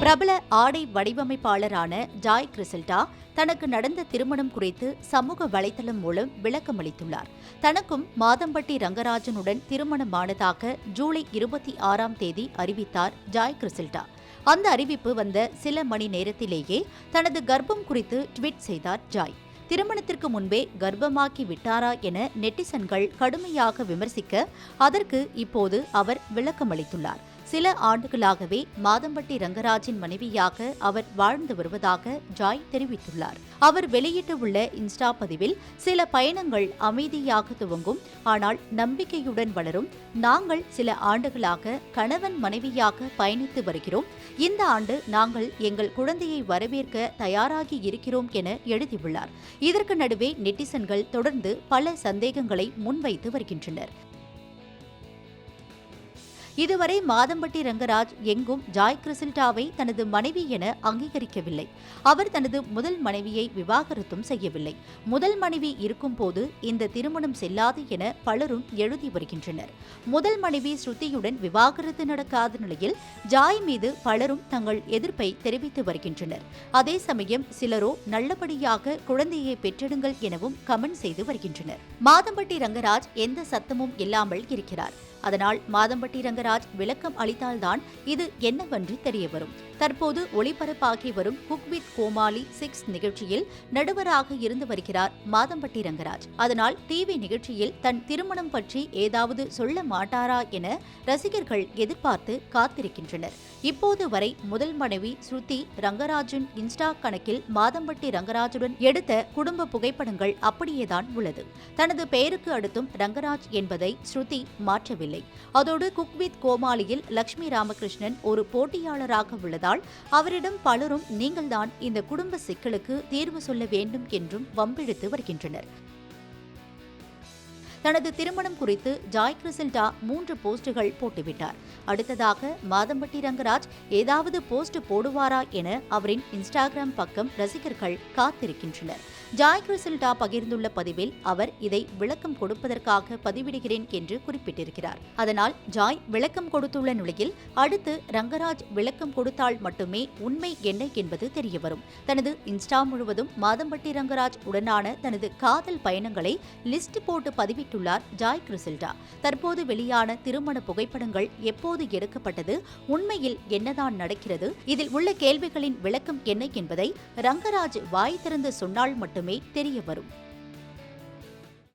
பிரபல ஆடை வடிவமைப்பாளரான ஜாய் கிறிசல்டா தனக்கு நடந்த திருமணம் குறித்து சமூக வலைதளம் மூலம் விளக்கமளித்துள்ளார். தனக்கும் மாதம்பட்டி ரங்கராஜனுடன் திருமணமானதாக ஜூலை இருபத்தி ஆறாம் தேதி அறிவித்தார் ஜாய் கிறிசல்டா அந்த அறிவிப்பு வந்த சில மணி நேரத்திலேயே தனது கர்ப்பம் குறித்து ட்வீட் செய்தார் ஜாய். திருமணத்திற்கு முன்பே கர்ப்பமாக்கி விட்டாரா என நெட்டிசன்கள் கடுமையாக விமர்சிக்க அதற்கு இப்போது அவர் விளக்கமளித்துள்ளார். சில ஆண்டுகளாகவே மாதம்பட்டி ரங்கராஜின் மனைவியாக அவர் வாழ்ந்து வருவதாக ஜாய் தெரிவித்துள்ளார். அவர் வெளியிட்டுள்ள இன்ஸ்டா பதிவில் சில பயணங்கள் அமைதியாக துவங்கும் ஆனால் நம்பிக்கையுடன் வளரும். நாங்கள் சில ஆண்டுகளாக கணவன் மனைவியாக பயணித்து வருகிறோம். இந்த ஆண்டு நாங்கள் எங்கள் குழந்தையை வரவேற்க தயாராகி இருக்கிறோம் என எழுதியுள்ளார். இதற்கு நடுவே நெட்டிசன்கள் தொடர்ந்து பல சந்தேகங்களை முன்வைத்து வருகின்றனர். இதுவரை மாதம்பட்டி ரங்கராஜ் எங்கும் ஜாய் கிறிசில்டாவை தனது மனைவி என அங்கீகரிக்கவில்லை. அவர் தனது முதல் மனைவியை விவாகரத்தும் செய்யவில்லை. முதல் மனைவி இருக்கும்போது இந்த திருமணம் செல்லாது என பலரும் எழுதி வருகின்றனர். முதல் மனைவி ஸ்ருதியுடன் விவாகரத்து நடக்காத நிலையில் ஜாய் மீது பலரும் தங்கள் எதிர்ப்பை தெரிவித்து வருகின்றனர். அதே சமயம் சிலரோ நல்லபடியாக குழந்தையை பெற்றெடுங்கள் எனவும் கமெண்ட் செய்து வருகின்றனர். மாதம்பட்டி ரங்கராஜ் எந்த சத்தமும் இல்லாமல் இருக்கிறார். அதனால் மாதம்பட்டி ரங்கராஜ் விளக்கம் அளித்தால்தான் இது என்னவென்று தெரியவரும். தற்போது ஒளிபரப்பாகி வரும் குக் வித் கோமாளி சிக்ஸ் நிகழ்ச்சியில் நடுவராக இருந்து வருகிறார் மாதம்பட்டி ரங்கராஜ். அதனால் டிவி நிகழ்ச்சியில் தன் திருமணம் பற்றி ஏதாவது சொல்ல மாட்டாரா என ரசிகர்கள் எதிர்பார்த்து காத்திருக்கின்றனர். இப்போது வரை முதல் மனைவி ஸ்ருதி ரங்கராஜின் இன்ஸ்டா கணக்கில் மாதம்பட்டி ரங்கராஜுடன் எடுத்த குடும்ப புகைப்படங்கள் அப்படியேதான் உள்ளது. தனது பெயருக்கு அடுத்தும் ரங்கராஜ் என்பதை ஸ்ருதி மாற்றவில்லை. அதோடு குக் வித் கோமாளியில் லட்சுமி ராமகிருஷ்ணன் ஒரு போட்டியாளராக உள்ளதால் அவரிடம் பலரும் நீங்கள்தான் இந்த குடும்ப சிக்கலுக்கு தீர்வு சொல்ல வேண்டும் என்றும் வம்பிழுத்து வருகின்றனர். தனது திருமணம் குறித்து ஜாய் கிறிசில்டா மூன்று போஸ்டுகள் போட்டுவிட்டார். அடுத்ததாக மாதம்பட்டி ரங்கராஜ் ஏதாவது போஸ்ட் போடுவாரா என அவரின் இன்ஸ்டாகிராம் பக்கம் ரசிகர்கள் காத்திருக்கின்றனர். ஜாய் கிறிசில்டா பகிர்ந்துள்ள பதிவில் அவர் இதை விளக்கம் கொடுப்பதற்காக பதிவிடுகிறேன் என்று குறிப்பிட்டிருக்கிறார். அதனால் ஜாய் விளக்கம் கொடுத்துள்ள நிலையில் அடுத்து ரங்கராஜ் விளக்கம் கொடுத்தால் மட்டுமே உண்மை என்ன என்பது தெரியவரும். தனது இன்ஸ்டா முழுவதும் மாதம்பட்டி ரங்கராஜ் உடனான தனது காதல் பயணங்களை லிஸ்ட் போட்டு பதிவிட்டுள்ளார் ஜாய் கிறிசில்டா தற்போது வெளியான திருமண புகைப்படங்கள் எப்போது எடுக்கப்பட்டது உண்மையில் என்னதான் நடக்கிறது இதில் உள்ள கேள்விகளின் விளக்கம் என்ன என்பதை ரங்கராஜ் வாய் திறந்து சொன்னால் மட்டுமே தெரிய வரும்.